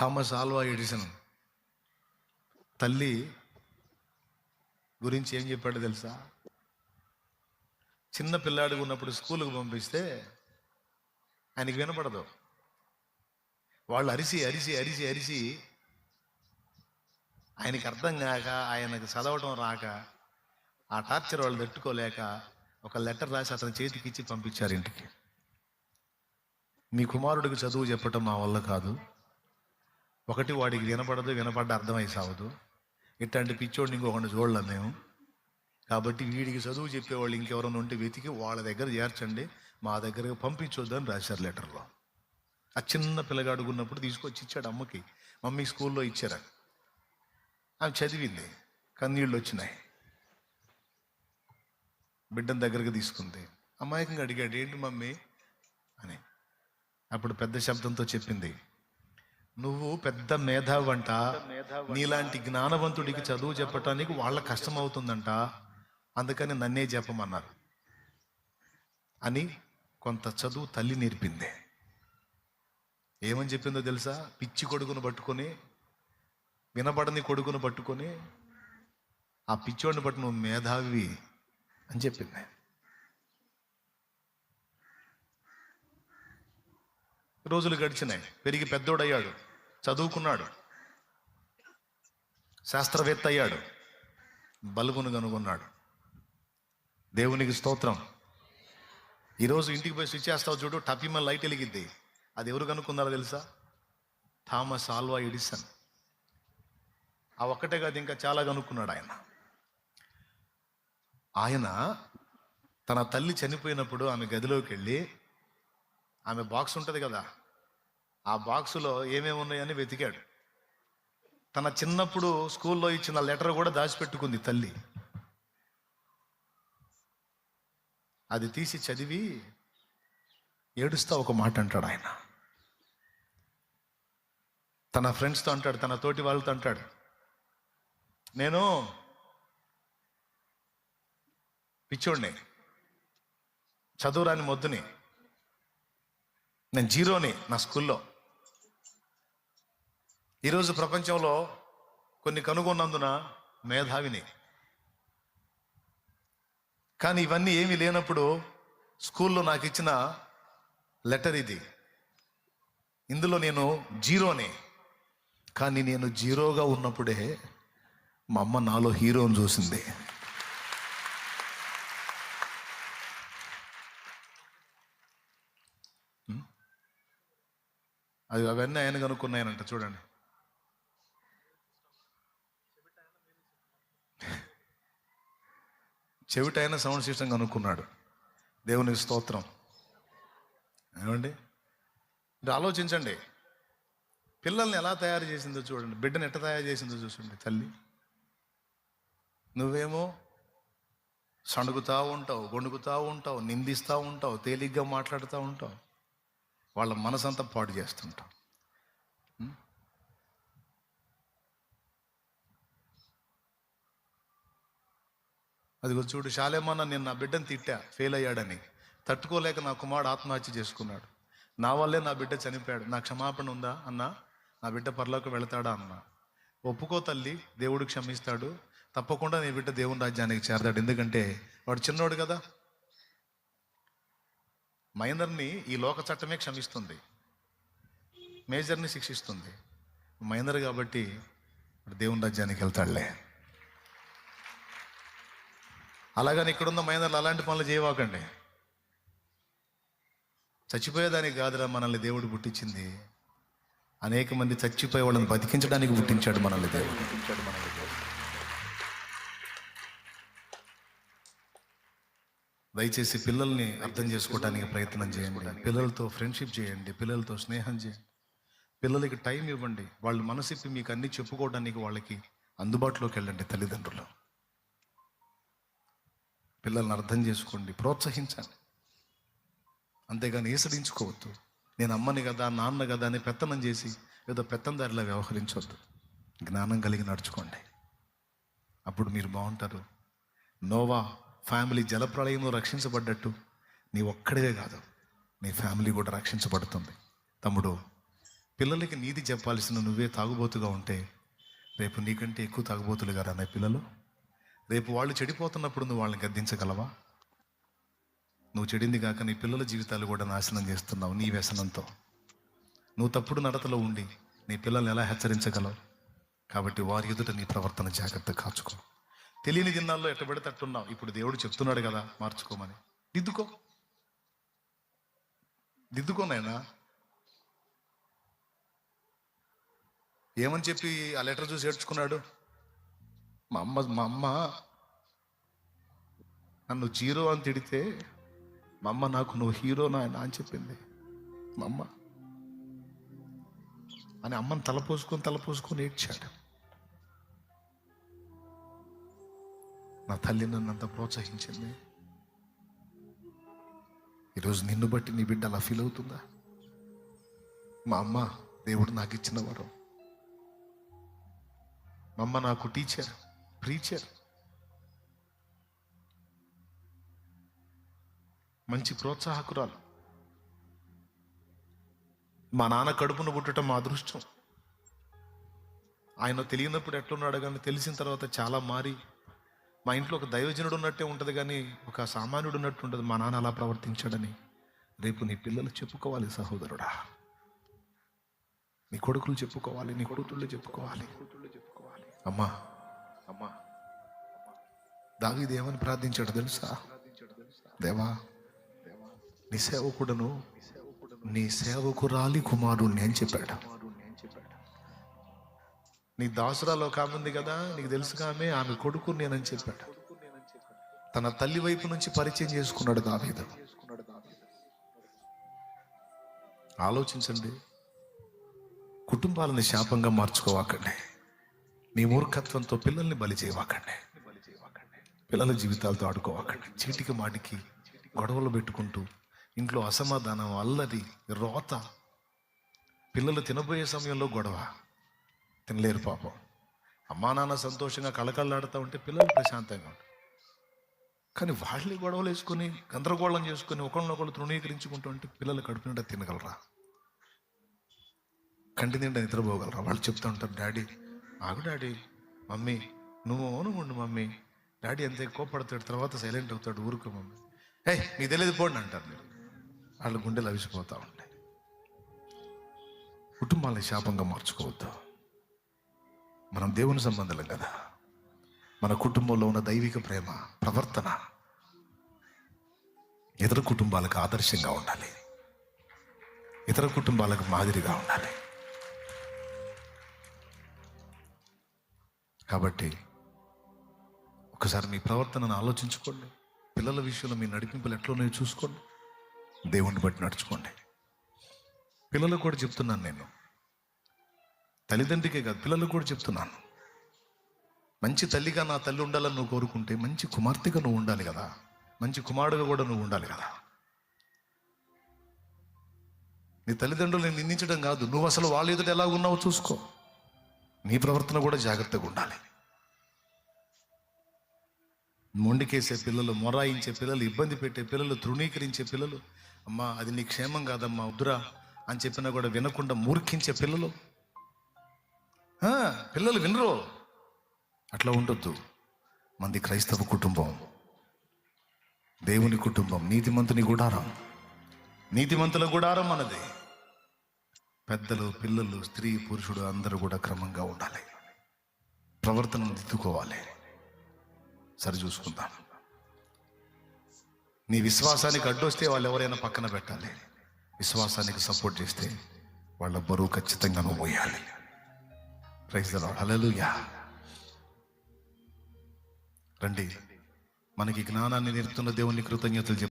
Thomas Alva Edison తల్లి గురించి ఏం చెప్పాడో తెలుసా? చిన్న పిల్లాడిగా ఉన్నప్పుడు స్కూల్కి పంపిస్తే ఆయనకి వినపడదు. వాళ్ళు అరిసి అరిసి అరిసి అరిసి ఆయనకి అర్థం కాక ఆయనకు చదవటం రాక ఆ టార్చర్ వాళ్ళు తట్టుకోలేక ఒక లెటర్ రాసి అతని చేతికి ఇచ్చి పంపించారు ఇంటికి. మీ కుమారుడికి చదువు చెప్పటం మా వల్ల కాదు. ఒకటి వాడికి వినపడదు వినపడ్డ అర్థమై సావదు ఇట్లాంటి పిచ్చోడిని ఇంకొకటి చూడలేం మేము. కాబట్టి వీడికి చదువు చెప్పేవాళ్ళు ఇంకెవరైనా ఉంటే వెతికి వాళ్ళ దగ్గర చేర్చండి మా దగ్గరకు పంపించొద్దని రాశారు లెటర్లో. ఆ చిన్న పిల్లగాడుకున్నప్పుడు తీసుకొచ్చి ఇచ్చాడు అమ్మకి. మమ్మీ స్కూల్లో ఇచ్చారు. ఆమె చదివింది. కన్నీళ్ళు వచ్చినాయి. బిడ్డను దగ్గరకు తీసుకుంది. అమాయకంగా అడిగాడు ఏంటి మమ్మీ? అని. అప్పుడు పెద్ద శబ్దంతో చెప్పింది నువ్వు పెద్ద మేధావంట. నీలాంటి జ్ఞానవంతుడికి చదువు చెప్పటానికి వాళ్ళ కష్టం అవుతుందంట అందుకని నన్నే చెప్పమన్నారు. అని కొంత చదువు తల్లి నేర్పింది. ఏమని చెప్పిందో తెలుసా? పిచ్చి కొడుకును పట్టుకొని వినపడని కొడుకును పట్టుకొని ఆ పిచ్చోడిని బట్టి నువ్వు మేధావి అని చెప్పింది. రోజులు గడిచినాయి. పెరిగి పెద్దోడయ్యాడు. చదువుకున్నాడు. శాస్త్రవేత్త అయ్యాడు. బల్బును కనుగొన్నాడు. దేవునికి స్తోత్రం. ఈరోజు ఇంటికి పోయి స్విచ్ చేస్తావు చూడు టపిమ లైట్ వెలిగిద్ది. అది ఎవరు కనుక్కున్నారో తెలుసా? Thomas Alva Edison. ఆ ఒక్కటే కాదు ఇంకా చాలా కనుక్కున్నాడు ఆయన. ఆయన తన తల్లి చనిపోయినప్పుడు ఆమె గదిలోకి వెళ్ళి ఆమె బాక్స్ ఉంటుంది కదా ఆ బాక్సులో ఏమేమి ఉన్నాయని వెతికాడు. తన చిన్నప్పుడు స్కూల్లో ఇచ్చిన లెటర్ కూడా దాచిపెట్టుకుంది తల్లి. అది తీసి చదివి ఏడుస్తా ఒక మాట అంటాడు ఆయన. తన ఫ్రెండ్స్తో అంటాడు తన తోటి వాళ్ళతో అంటాడు నేను పిచ్చోడిని చదువురాని మొద్దుని నేను జీరోని నా స్కూల్లో. ఈరోజు ప్రపంచంలో కొన్ని కనుగొన్నందున మేధావిని. కానీ ఇవన్నీ ఏమీ లేనప్పుడు స్కూల్లో నాకు ఇచ్చిన లెటర్ ఇది. ఇందులో నేను జీరోని. కానీ నేను జీరోగా ఉన్నప్పుడే మా అమ్మ నాలో హీరోని చూసింది. అది అవన్నీ ఆయన కనుక్కున్నాయనంట చూడండి. చెవిటైన సౌండ్ సిస్టమ్ కనుక్కున్నాడు. దేవునికి స్తోత్రం. ఏమండి? మీరు ఆలోచించండి. పిల్లల్ని ఎలా తయారు చేసిందో చూడండి. బిడ్డను ఎట్ట తయారు చేసిందో చూడండి తల్లి. నువ్వేమో సణుగుతూ ఉంటావు గొణుగుతూ ఉంటావు నిందిస్తూ ఉంటావు తేలిగ్గా మాట్లాడుతూ ఉంటావు. వాళ్ళ మనసంతా పాడు చేస్తుంటావు. అదిగో చూడు శాలేమన్న నేను నా బిడ్డను తిట్టా ఫెయిల్ అయ్యాడని. తట్టుకోలేక నా కుమారుడు ఆత్మహత్య చేసుకున్నాడు. నా వల్లే నా బిడ్డ చనిపోయాడు. నా క్షమాపణ ఉందా అన్న? నా బిడ్డ పరలోకి వెళతాడా అన్న? ఒప్పుకో తల్లి దేవుడు క్షమిస్తాడు. తప్పకుండా నీ బిడ్డ దేవుని రాజ్యానికి చేరతాడు. ఎందుకంటే వాడు చిన్నోడు కదా. మైనర్ని ఈ లోక చట్టమే క్షమిస్తుంది. మేజర్ని శిక్షిస్తుంది. మైనర్ కాబట్టి వాడు దేవుని రాజ్యానికి వెళ్తాడులే. అలాగని ఇక్కడున్న మైనర్లు అలాంటి పనులు చేయవాకండి. చచ్చిపోయేదానికి కాదురా మనల్ని దేవుడు పుట్టించింది. అనేక మంది చచ్చిపోయే వాళ్ళని బతికించడానికి పుట్టించాడు మనల్ని దేవుడు. పుట్టించాడు మనల్ని దేవుడు దయచేసి పిల్లల్ని అర్థం చేసుకోవడానికి ప్రయత్నం చేయండి. పిల్లలతో ఫ్రెండ్షిప్ చేయండి. పిల్లలతో స్నేహం చేయండి. పిల్లలకి టైం ఇవ్వండి. వాళ్ళు మనసిప్పి మీకు అన్ని చెప్పుకోవడానికి వాళ్ళకి అందుబాటులోకి వెళ్ళండి తల్లిదండ్రులు. పిల్లల్ని అర్థం చేసుకోండి ప్రోత్సహించండి. అంతేగాని ఏసడించుకోవద్దు. నేను అమ్మని కదా నాన్న కదా అని పెత్తనం చేసి ఏదో పెత్తందారిలా వ్యవహరించవద్దు జ్ఞానం కలిగి నడుచుకోండి. అప్పుడు మీరు బాగుంటారు. నోవా ఫ్యామిలీ జలప్రళయంలో రక్షించబడ్డట్టు నీ ఒక్కడివే కాదు నీ ఫ్యామిలీ కూడా రక్షించబడుతుంది. తమ్ముడు పిల్లలకి నీతి చెప్పాల్సిన నువ్వే తాగుబోతుగా ఉంటే రేపు నీకంటే ఎక్కువ తాగుబోతులు కదా నా పిల్లలు? రేపు వాళ్ళు చెడిపోతున్నప్పుడు నువ్వు వాళ్ళని గద్దించగలవా? నువ్వు చెడింది కాక నీ పిల్లల జీవితాలు కూడా నాశనం చేస్తున్నావు నీ వ్యసనంతో. నువ్వు తప్పుడు నడతలో ఉండి నీ పిల్లల్ని ఎలా హెచ్చరించగలవు? కాబట్టి వారి ఎదుట నీ ప్రవర్తన జాగ్రత్త కాచుకో. తెలియని దినాల్లో ఎట్టబెడతట్టున్నావు. ఇప్పుడు దేవుడు చెప్తున్నాడు కదా మార్చుకోమని. దిద్దుకో. దిద్దుకోనైనా ఏమని చెప్పి ఆ లెటర్ చూసి ఏడ్చుకున్నాడు? మా అమ్మ మా అమ్మ నన్ను జీరో అని తిడితే మా అమ్మ నాకు నువ్వు హీరో నాయన అని చెప్పింది. మా అమ్మ. అని అమ్మని తలపోసుకొని తలపోసుకొని ఏడ్చాడు. నా తల్లి నన్ను అంత ప్రోత్సహించింది. ఈరోజు నిన్ను బట్టి నీ బిడ్డ అలా ఫీల్ అవుతుందా? మా అమ్మ దేవుడు నాకు ఇచ్చిన వరం. మా అమ్మ నాకు టీచర్. ప్రీచర్ మంచి ప్రోత్సాహకురాలు. మా నాన్న కడుపును పుట్టడం మా అదృష్టం. ఆయన తెలియనప్పుడు ఎట్లున్నాడు కానీ తెలిసిన తర్వాత చాలా మారి మా ఇంట్లో ఒక దైవజనుడు ఉన్నట్టే ఉంటుంది కానీ ఒక సామాన్యుడు ఉన్నట్టు ఉంటుంది మా నాన్న అలా ప్రవర్తించాడని రేపు నీ పిల్లలు చెప్పుకోవాలి సహోదరుడా. నీ కొడుకులు చెప్పుకోవాలి నీ కొడుకులు చెప్పుకోవాలి. అమ్మా దావీదు ఏమని ప్రార్థించాడు తెలుసా? దేవా నీ సేవకుడను నీ సేవకురాలి కుమారుణ్ణి అని చెప్పాడు. నీ దాసురాలు ఒక ఆమె ఉంది కదా నీకు తెలుసు ఆమె ఆమె కొడుకు నేనని చెప్పాడు. తన తల్లి వైపు నుంచి పరిచయం చేసుకున్నాడు దావీదు. ఆలోచించండి కుటుంబాలను శాపంగా మార్చుకోవాకండి. నీ మూర్ఖత్వంతో పిల్లల్ని బలి చేయవాకండి. పిల్లల జీవితాలతో ఆడుకోవాకండి. చీటికి మాటికి గొడవలు పెట్టుకుంటూ ఇంట్లో అసమాధానం అల్లరి రోత. పిల్లలు తినబోయే సమయంలో గొడవ. తినలేరు పాపం. అమ్మా నాన్న సంతోషంగా కళకళలాడుతూ ఉంటే పిల్లలు ప్రశాంతంగా ఉంటారు. కానీ వాళ్ళని గొడవలు వేసుకొని గందరగోళం చేసుకొని ఒకళ్ళనొకళ్ళు తృణీకరించుకుంటూ ఉంటే పిల్లలు కడుపు నిండా తినగలరా? కంటి నిండా నిద్రపోగలరా? వాళ్ళు చెప్తూ ఉంటారు డాడీ ఆగు డాడీ మమ్మీ నువ్వు అవును ఉండు మమ్మీ. డాడీ అంతే కోపడతాడు తర్వాత సైలెంట్ అవుతాడు ఊరుకో మమ్మీ. ఏ నీకు తెలియదు పోండి అంటారు నేను వాళ్ళ గుండెలు అవిసిపోతూ ఉంటాయి. కుటుంబాలని శాపంగా మార్చుకోవద్దు. మనం దేవుని సంబంధం కదా. మన కుటుంబంలో ఉన్న దైవిక ప్రేమ ప్రవర్తన ఇతర కుటుంబాలకు ఆదర్శంగా ఉండాలి. ఇతర కుటుంబాలకు మాదిరిగా ఉండాలి. కాబట్టి ఒకసారి మీ ప్రవర్తనను ఆలోచించుకోండి. పిల్లల విషయంలో మీ నడిపింపులు ఎట్లున్నాయో చూసుకోండి. దేవుణ్ణి బట్టి నడుచుకోండి. పిల్లలకు కూడా చెప్తున్నాను నేను. తల్లిదండ్రికే కాదు పిల్లలకు కూడా చెప్తున్నాను. మంచి తల్లిగా నా తల్లి ఉండాలని నువ్వు కోరుకుంటే మంచి కుమార్తెగా నువ్వు ఉండాలి కదా. మంచి కుమారుడుగా కూడా నువ్వు ఉండాలి కదా. నీ తల్లిదండ్రులను నిందించడం కాదు. నువ్వు అసలు వాళ్ళ ఎదుట ఎలా ఉన్నావో చూసుకో. నీ ప్రవర్తన కూడా జాగ్రత్తగా ఉండాలి. మొండికేసే పిల్లలు మొరాయించే పిల్లలు ఇబ్బంది పెట్టే పిల్లలు తృణీకరించే పిల్లలు అమ్మా అది నీ క్షేమం కాదమ్మా వద్దురా అని చెప్పినా కూడా వినకుండా మూర్ఖించే పిల్లలు. ఆ, పిల్లలు వినరు. అట్లా ఉండొద్దు. మంది క్రైస్తవ కుటుంబం దేవుని కుటుంబం నీతిమంతుని గుడారం. నీతిమంతుల గుడారం మనది పెద్దలు పిల్లలు స్త్రీ పురుషుడు అందరూ కూడా క్రమంగా ఉండాలి. ప్రవర్తనను దిద్దుకోవాలి. సరి చూసుకుందాం నీ విశ్వాసానికి అడ్డొస్తే వాళ్ళు ఎవరైనా పక్కన పెట్టాలి. విశ్వాసానికి సపోర్ట్ చేస్తే వాళ్ళ బరువు ఖచ్చితంగా నువ్వు మోయాలి ప్రైజ్ హల్లెలూయా రండి. మనకి జ్ఞానాన్ని నేర్పుతున్న దేవుని కృతజ్ఞతలు చెప్పు